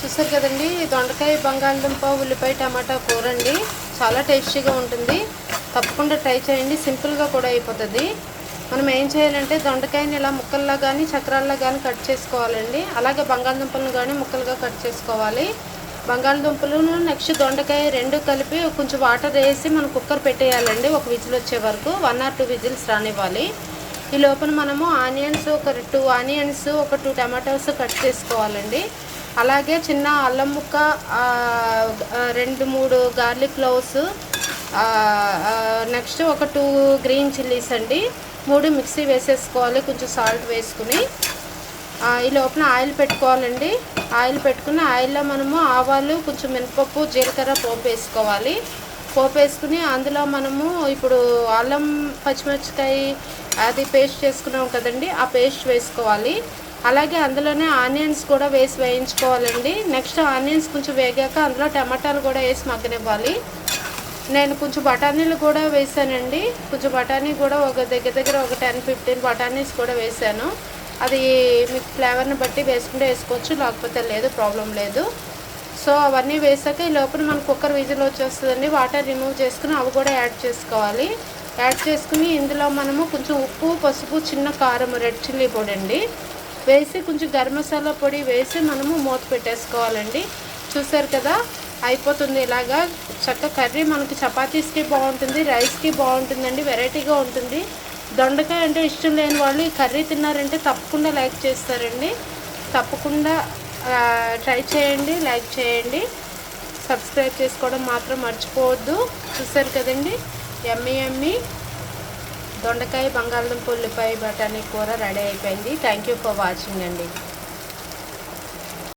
చూసారు కదండి దొండకాయ బంగాళదుంప ఉల్లిపాయ టమాటా కూర అండి చాలా టేస్టీగా ఉంటుంది. తప్పకుండా ట్రై చేయండి. సింపుల్గా కూడా అయిపోతుంది. మనం ఏం చేయాలంటే దొండకాయని ఇలా ముక్కల్లా కానీ చక్రాల్లో కానీ కట్ చేసుకోవాలండి. అలాగే బంగాళదుంపలను కానీ ముక్కలుగా కట్ చేసుకోవాలి. బంగాళదుంపలు నెక్స్ట్ దొండకాయ రెండు కలిపి కొంచెం వాటర్ వేసి మనం కుక్కర్ పెట్టేయాలండి. ఒక విజిల్ వచ్చే వరకు వన్ ఆర్ టూ విజిల్స్ రానివ్వాలి. ఈ లోపల మనము ఆనియన్స్ ఒక టూ ఆనియన్స్ ఒక టూ టమాటోస్ కట్ చేసుకోవాలండి. అలాగే చిన్న అల్లం ముక్క రెండు మూడు గార్లిక్ క్లోవ్స్ నెక్స్ట్ ఒక టూ గ్రీన్ చిల్లీస్ అండి. మూడు మిక్సీ వేసేసుకోవాలి కొంచెం సాల్ట్ వేసుకుని. ఈ లోపల ఆయిల్ పెట్టుకోవాలండి. ఆయిల్ పెట్టుకుని ఆయిల్లో మనము ఆవాలు కొంచెం మినపప్పు జీలకర్ర పోపు వేసుకోవాలి. పోపు వేసుకుని అందులో మనము ఇప్పుడు అల్లం పచ్చిమిరపకాయ అది పేస్ట్ చేసుకున్నాం కదండి ఆ పేస్ట్ వేసుకోవాలి. అలాగే అందులోనే ఆనియన్స్ కూడా వేసి వేయించుకోవాలండి. నెక్స్ట్ ఆనియన్స్ కొంచెం వేగాక అందులో టమాటాలు కూడా వేసి మగ్గనివ్వాలి. నేను కొంచెం బఠానీలు కూడా వేసానండి. కొంచెం బఠానీ కూడా ఒక దగ్గర దగ్గర ఒక టెన్ ఫిఫ్టీన్ బఠానీస్ కూడా వేసాను. అది మీకు ఫ్లేవర్ని బట్టి వేసుకుంటే వేసుకోవచ్చు లేకపోతే లేదు ప్రాబ్లం లేదు. సో అవన్నీ వేసాక ఈ లోపల మన కుక్కర్ విజిల్ వచ్చేస్తుందండి. వాటర్ రిమూవ్ చేసుకుని అవి కూడా యాడ్ చేసుకోవాలి. యాడ్ చేసుకుని ఇందులో మనము కొంచెం ఉప్పు పసుపు చిన్న కారం రెడ్ చిల్లీ పొడి అండి. వేసి కొంచెం గరం మసాలా పొడి వేసి మనము మూత పెట్టేసుకోవాలండి. చూసారు కదా? అయిపోతుంది ఇలాగా. చక్క కర్రీ మనకి చపాతీస్కి బాగుంటుంది రైస్కి బాగుంటుందండి వెరైటీగా ఉంటుంది. దొండకాయ అంటే ఇష్టం లేని వాళ్ళు ఈ కర్రీ తిన్నారంటే తప్పకుండా లైక్ చేస్తారండి. తప్పకుండా ట్రై చేయండి లైక్ చేయండి. సబ్స్క్రైబ్ చేసుకోవడం మాత్రం మర్చిపోవద్దు. చూసారు కదండి? ఎమ్మి ఎమ్మి దొండకాయ బంగాళదుంప ఉల్లిపాయ బఠానీ కూర రెడీ అయిపోయింది. థ్యాంక్ యూ ఫర్ వాచింగ్ అండి.